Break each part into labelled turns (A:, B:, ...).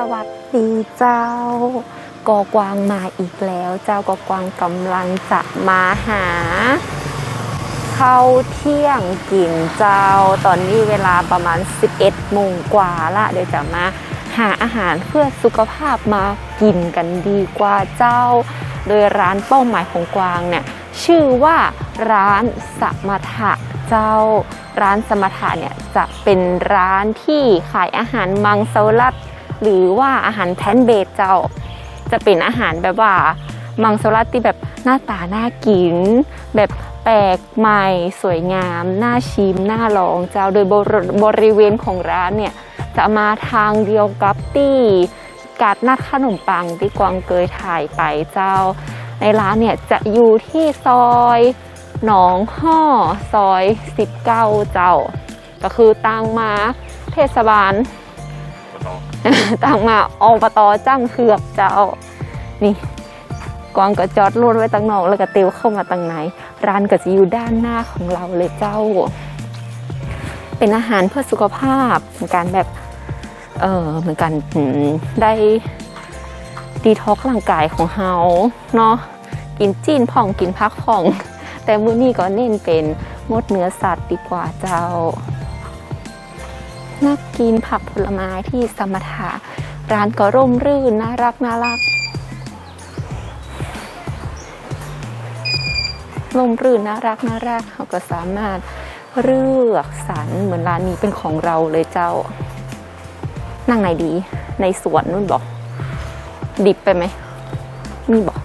A: สวัสดีเจ้ากอกวางมาอีกแล้ว เจ้ากอกวางกำลังจะมาหาข้าวเที่ยงกินเจ้า ตอนนี้เวลาประมาณ 11โมงกว่าละเดี๋ยวจะมาหาอาหารเพื่อสุขภาพมากินกันดีกว่าเจ้า โดยร้านเป้าหมายของกวางเนี่ยชื่อว่าร้านสมถะเจ้า ร้านสมถะเนี่ยจะเป็นร้านที่ขายอาหารมังสวิรัต หรือว่าอาหารแพนเบสเจ้า จะเป็นอาหารแบบว่ามังสวิรัตที่แบบหน้าตาน่ากิน แบบแปลกใหม่สวยงาม น่าชิม น่าลองเจ้าโดยบริบริเวณของร้านเนี่ย จะมาทางเดียวกับที่กาดนัดขนมปังที่กวางเคยถ่ายไปเจ้า ในร้านเนี่ยจะอยู่ที่ซอยหนองห่อซอย 19 เจ้า ก็คือตั้งมาเทศบาล ตั้งมาอบตจ้างเผือกเจ้า นี่กวางก็จอดรถไว้ตั้งนอกแล้วก็เตียวเข้ามาตั้งไหน ร้านก็จะอยู่ด้านหน้าของเราเลยเจ้า เป็นอาหารเพื่อสุขภาพเหมือนกันแบบ เออเหมือนกันได้ดีท็อกร่างกายของเฮาเนาะกินจีนผ่องกินพักผ่อง แต่มื้อนี้ก็เน้นเป็นงดเนื้อสัตว์ดีกว่าเจ้า น่ากินผักผลไม้ที่สมถะร้านก็ร่มรื่นน่ารักน่ารักร่มรื่นน่ารักน่ารักเขาก็สามารถเลือกสรรเหมือนร้านนี้เป็นของเราเลยเจ้า นั่งไหนดี ในสวนนู่นบอก ดิบไปไหมมีบอก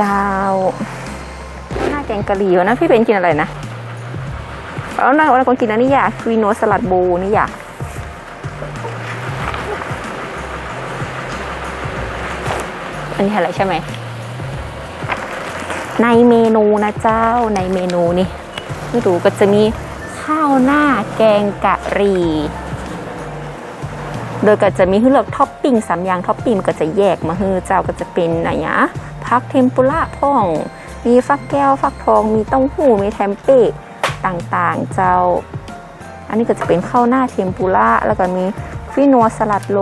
A: เจ้า หน้าแกงกะหรี่วะนะพี่เป็นกินอะไรนะแล้วน่าวันคนกินอันนี้อยากควีโนสลัดโบนี่อยากอันนี้อะไรใช่ไหม ในเมนูนะเจ้าในเมนูนี่ไม่รู้ก็จะมีข้าวหน้าแกงกะหรี่ โดยก็จะมีให้เลือกท็อปปิ้งสามอย่างท็อปปิ้งมันก็จะแยกมาคือเจ้าก็จะเป็นอะไรนะ พักเทมปุระพ่อง มีฟักแก้วฟักทองมีเต้าหู้มีแทมเป้ต่างๆ เจ้า อันนี้ก็จะเป็นข้าวหน้าเทมปุระแล้วก็มีฟินัวสลัดโล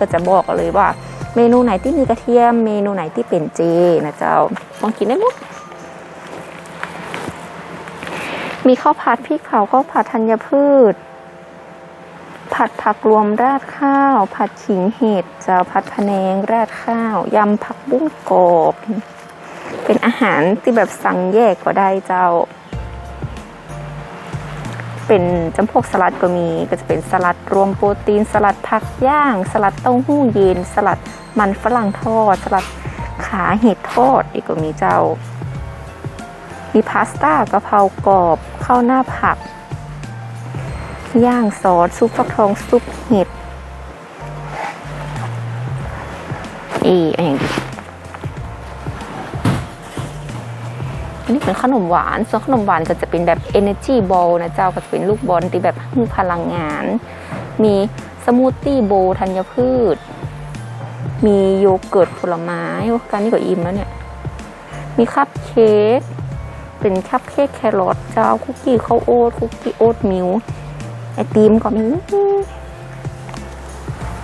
A: ก็จะบอกเลยว่า เมนูไหนที่มีกระเทียม เมนูไหนที่เป็นเจนะเจ้าลองกินได้หมดมีข้าวผัดพริกเผาข้าวผัดธัญพืช ผัดผักรวมราดข้าว ผัดขิงเห็ดเจ้าผัดพะแนงราดข้าวยำผักบุ้งกรอบเป็นอาหารที่แบบสั่งแยกก็ได้เจ้า เป็นจำพวกสลัดก็มีก็จะเป็นสลัดรวมโปรตีนสลัดผักย่าง สลัดเต้าหู้เย็นสลัดมันฝรั่งทอด สลัดขาเห็ดทอดอีกก็มีเจ้า มีพาสต้ากะเพรากรอบข้าวหน้าผัก ย่างซอสซุปฟักทองซุปเห็ดอีอันอย่างดีอันนี้เป็นขนมหวานส่วนขนมหวานก็จะเป็นแบบ energy ball นะเจ้าก็จะเป็นลูกบอลที่แบบให้พลังงาน มีสมูทตี้โบธัญพืช มีโยเกิร์ตผลไม้การนี้ก็อิ่มแล้วเนี่ย มีคัพเค้กเป็นคัพเค้กแครอทเจ้าคุกกี้ข้าวโอ๊ตคุกกี้โอ๊ตมิล ไอติมก็มี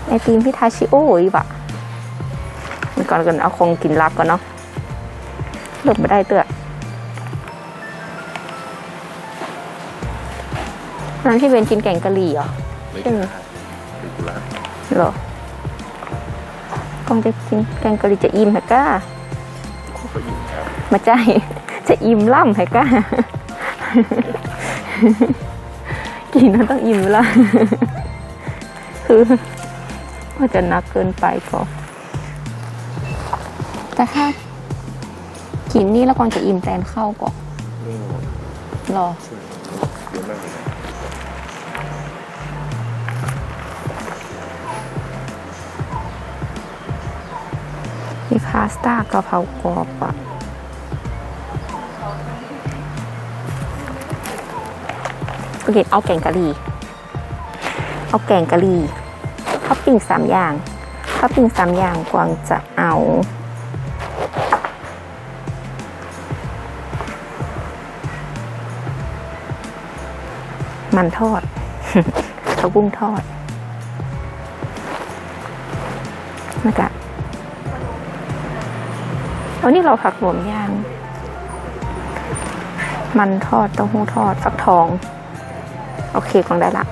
A: ไอติมพิทาชิโอ้ยบะมันก่อนกันเอาคงกินรักก่อนเนาะเลิกไม่ได้เตือนั้นที่เป็นกินแกงกะหรี่เหรอ
B: ไม่
A: ใช่
B: ใช่
A: ไหม
B: เป็นกุหลาบ
A: เหรอกองจะกินแกงกะหรี่จะอิ่มเหรอก้า
B: ก็อิ่มครับ
A: มาใจจะอิ่มล่ำเหรอก้า กินแล้วต้องอิ่มละคือว่าจะนักเกินไปก็แต่ถ้ากินนี่แล้วก่อนจะอิ่มแตนเข้าก่อนรอมีพาสต้ากะเพรากรอบอะ โอเคเอาแกงกะหรี่ เอาแกงกะหรี่ท็อปปิ้งสามอย่างท็อปปิ้งสามอย่างกวางจะเอามันทอดผักบุ้งทอดแล้วก็เอานี่เราผักหลวมย่าง มันทอดเต้าหู้ทอดฟักทอง โอเคกองได้ละ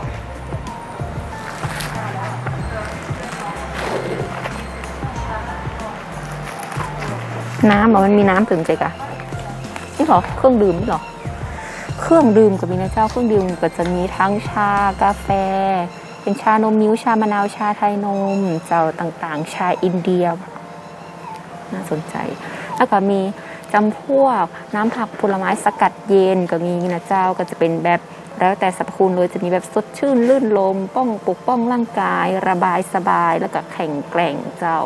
A: น้ำเหรอมันมีน้ำถึงใจกะนี่เหรอเครื่องดื่มนี่เหรอเครื่องดื่มก็มีนะเจ้าเครื่องดื่มก็จะมีทั้งชากาแฟ เป็นชานมมิ้วชามะนาวชาไทยนม เจ้าต่างๆ ชาอินเดีย น่าสนใจ แล้วก็มีจำพวกน้ำผักผลไม้สกัดเย็นก็มีนะเจ้าก็จะเป็นแบบ แล้วแต่สรรพคุณเลยจะมีแบบสดชื่นลื่นลมป้องปกป้องร่างกาย ระบายสบายแล้วก็แข็งแกร่งเจ้า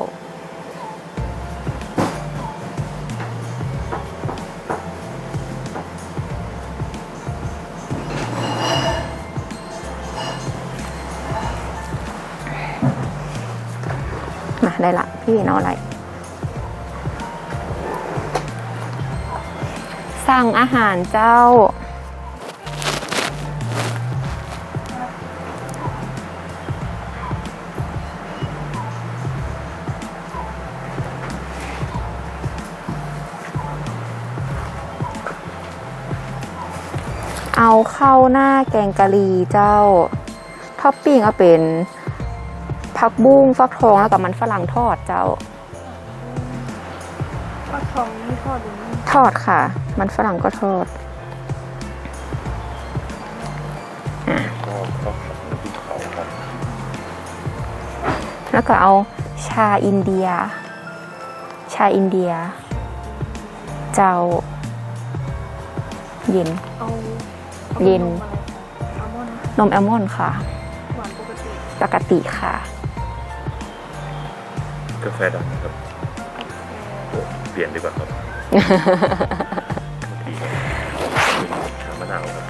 A: มาได้ละพี่เอาอะไรสั่งอาหารเจ้า เอาเข้าหน้าแกงกะหรี่เจ้า ท็อปปิ้งเอาเป็นผักบุ้งฟักทองแล้วกับมันฝรั่งทอดเจ้า
C: ฟักทองนี่ทอดหรือไม่
A: ทอดค่ะ มันฝรั่งก็ทอด
B: ก็ก็ขับน้ำพริกเขาครับ
A: แล้วก็เอาชาอินเดีย ชาอินเดีย เจ้า เย็น
C: เอาอา
A: เย็น
C: นมอะไรคะอัลมอนด์
A: นมแอลมอนด์ค่ะ
C: หวานปกติ
A: ปกติค่ะ
B: กาแฟดำนะครับโอ้เปลี่ยนดีกว่าครับทีชามะนาวครับ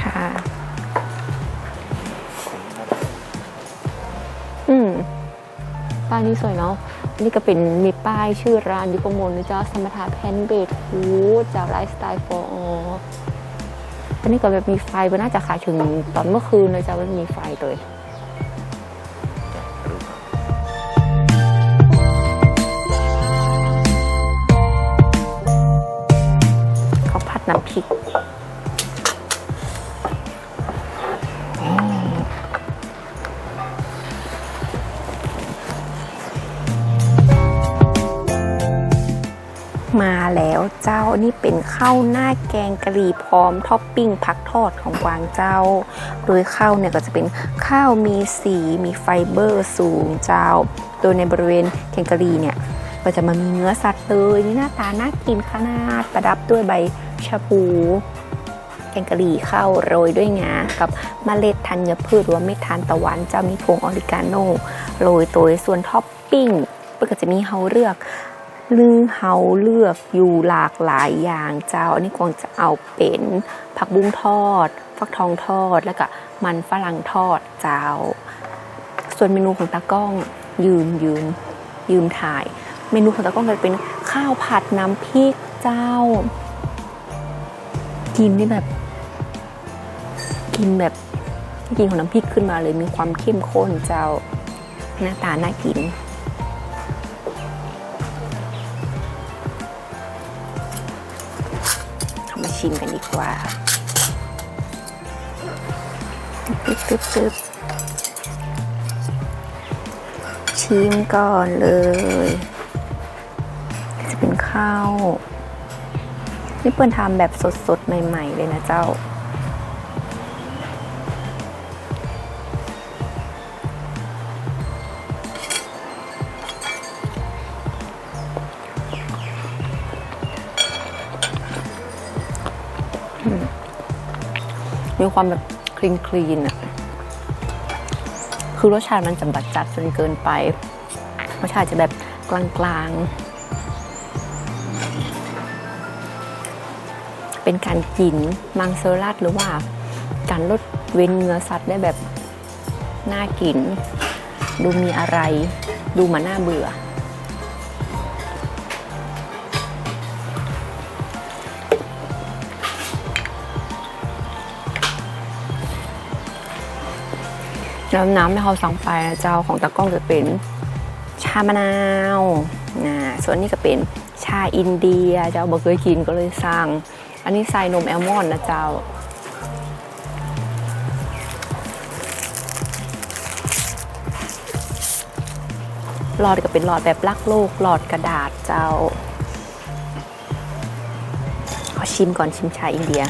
A: ค่ะ อืมป้ายนี้สวยเนาะอั นนี้ก็เป็นมีป้ายชื่อร้านอยู่ข้างบนนะจ๊ะสมถะแพนเบดฟูดจากไลฟ์สไตล์ฟอร์อันนี้ก็แบบมีไฟมันน่าจะขายถึงตอนเมื่อคืนเลยจ้ะมันมีไฟเลยเขาผัดน้ำพริก เจ้า นี่เป็นข้าวหน้าแกงกะหรี่พร้อมท็อปปิ้งผักทอดของกวางเจ้า โดยข้าวเนี่ยก็จะเป็นข้าวมีสีมีไฟเบอร์สูงเจ้า โดยในบริเวณแกงกะหรี่เนี่ยก็จะมามีเนื้อสัตว์เลยนี่หน้าตาน่ากินขนาดประดับด้วยใบชะพูแกงกะหรี่ข้าวโรยด้วยงา กับเมล็ดธัญพืชหรือว่าเม็ดทานตะวันจะมีผงออริกาโนโรยตัวส่วนท็อปปิ้งก็จะมีเฮาเลือก ลือเฮาเลือกอยู่หลากหลายอย่างเจ้า อันนี้คงจะเอาเป็นผักบุ้งทอด ฟักทองทอดแล้วก็มันฝรั่งทอดเจ้า ส่วนเมนูของตากล้องยืมยืมยืมถ่าย เมนูของตากล้องจะเป็นข้าวผัดน้ำพริกเจ้า กินนี่แบบ กินแบบกินของน้ำพริกขึ้นมาเลยมีความเข้มข้นเจ้าหน้าตาน่ากิน ชิมกันดีกว่าตึ๊บตึ๊บตึ๊บชิมก่อนเลย จะเป็นข้าวนี่เปิ้ลทำแบบสดๆ ใหม่ ๆ เลยนะเจ้า มีความแบบคลีนคลีนๆอะคือรสชาติมันจะบัดจัดจนเกินไป รสชาติจะแบบกลางๆ เป็นการกินมังเซอรัดหรือว่า การลดเว้นเนื้อสัตว์ได้แบบน่ากิน ดูมีอะไร ดูมาน่าเบื่อ น้ำน้ำที่เขาสั่งไปเจ้าของตะก้องจะเป็นชามะนาวนะส่วนนี้ก็เป็นชาอินเดียเจ้าบอกเคยกินก็เลยสั่ง อันนี้ใส่นมแอลมอนด์นะเจ้าหลอดก็เป็นหลอดแบบลักโลกหลอดกระดาษเจ้า ขอชิมก่อนชิมชาอินเดีย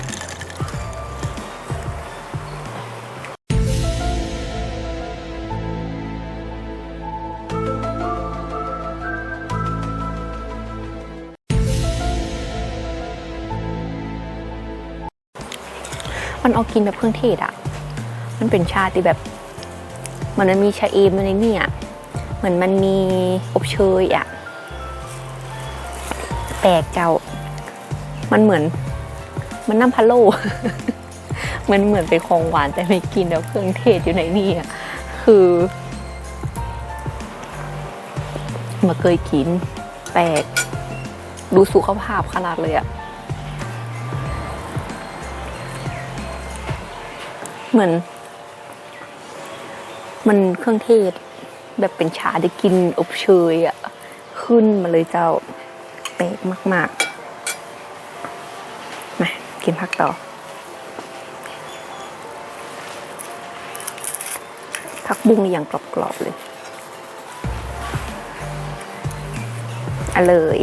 A: มันเอากินแบบเครื่องเทศอะมันเป็นชาที่แบบเหมือนมันมีชาเอมในนี่อะเหมือนมันมีอบเชยอะแปลกเจ้า มันเหมือน มันน้ำพะโล่มันเหมือนเป็นของหวานแต่ไม่กินแล้วเครื่องเทศอยู่ในนี่อะคือมาเคยกินแปลกดูสุขภาพขนาดเลยอะ เหมือน มันเครื่องเทศ แบบเป็นชาได้กินอบเชยอะขึ้นมาเลยเจ้าแปลกมาก ๆ มา กินผักต่อผักบุ้งอย่างกรอบ ๆ เลยอะเลย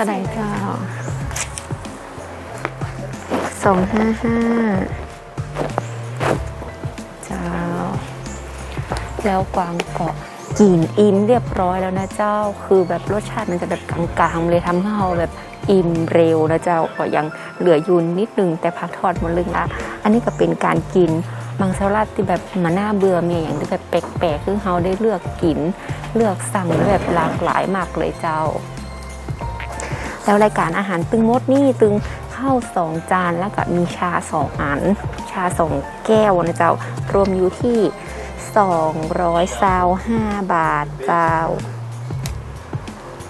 A: ะไดเจ้าสองห้าห้าเจ้า แล้วกวางเกาะกลิ่นอิ่มเรียบร้อยแล้วนะเจ้า คือแบบรสชาติมันจะแบบกลางๆเลยทำให้เราแบบอิ่มเร็วนะเจ้าก็ยังเหลือยุนนิดนึงแต่พักทอดหมดเลยนะอันนี้ก็เป็นการกินมังสวิรัตที่แบบมาหน้าเบื่อเมียอย่างที่แบบแปลกๆคือเราได้เลือกกิน เลือกสั่งแบบหลากหลายมากเลยเจ้า แล้วรายการอาหารตึงมดนี่ตึงข้าวสองจานแล้วก็มีชาสองอัน ชาสองแก้วนะเจ้ารวมอยู่ที่225 บาทเจ้า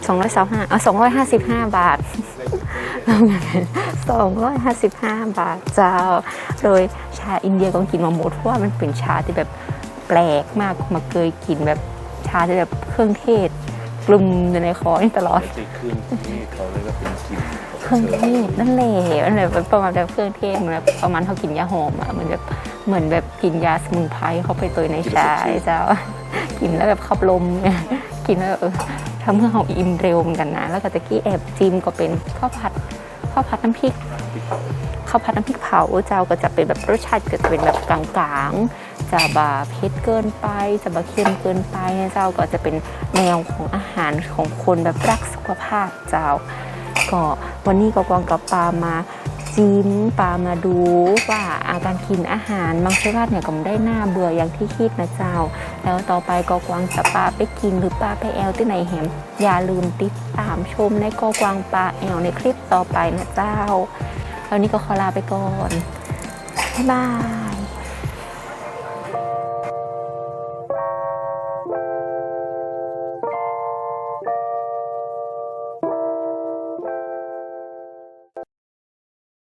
A: 225อะ255 บาทแล้วไง255 บาทเจ้า โดยชาอินเดียก็กินมาหมดเพราะว่ามันเป็นชาที่แบบแปลกมากมาเคยกินแบบชาที่แบบเครื่องเทศ กลุ่มอยู่ในคอนี่ตลอด
B: ไม่ใช่เครื่องที่เขาเรียกว่าเป็นกลิ่น
A: เครื่องเทศนั่นแหละมันแบบประมาณแบบเครื่องเทศเหมือนแบบประมาณเขากินยาหอมอะเหมือนแบบเหมือนแบบกินยาสมุนไพรเข้าไปตัวในชาเจ้ากินแล้วแบบขับลมเนี่ยกินแล้วเออทำให้เราอิ่มเร็วเหมือนกันนะ แล้วก็ตะกี้แอบจิ้มก็เป็นข้าวผัดข้าวผัดน้ำพริก
B: ที่เขา
A: ข้าวผัดน้ำพริกเผาเจ้าก็จะเป็นแบบรสชาติก็จะเป็นแบบกลางๆ จะบาเผ็ดเกินไป จะบาเค็มเกินไปเจ้าก็จะเป็นแนวของอาหารของคนแบบรักสุขภาพเจ้า ก็วันนี้ก็กวางกับปามาจิ้มปามาดูว่าอาการกินอาหารบางชาติเนี่ยก็ไม่ได้หน่าเบื่ออย่างที่คิดนะเจ้า แล้วต่อไปก็กวางจะปาไปกินหรือปาไปแอลที่ไหนแหมอย่าลืมติดตามชมในก็กวางปาแอลในคลิปต่อไปนะเจ้าแล้วนี้ก็ขอลาไปก่อนบ๊ายบาย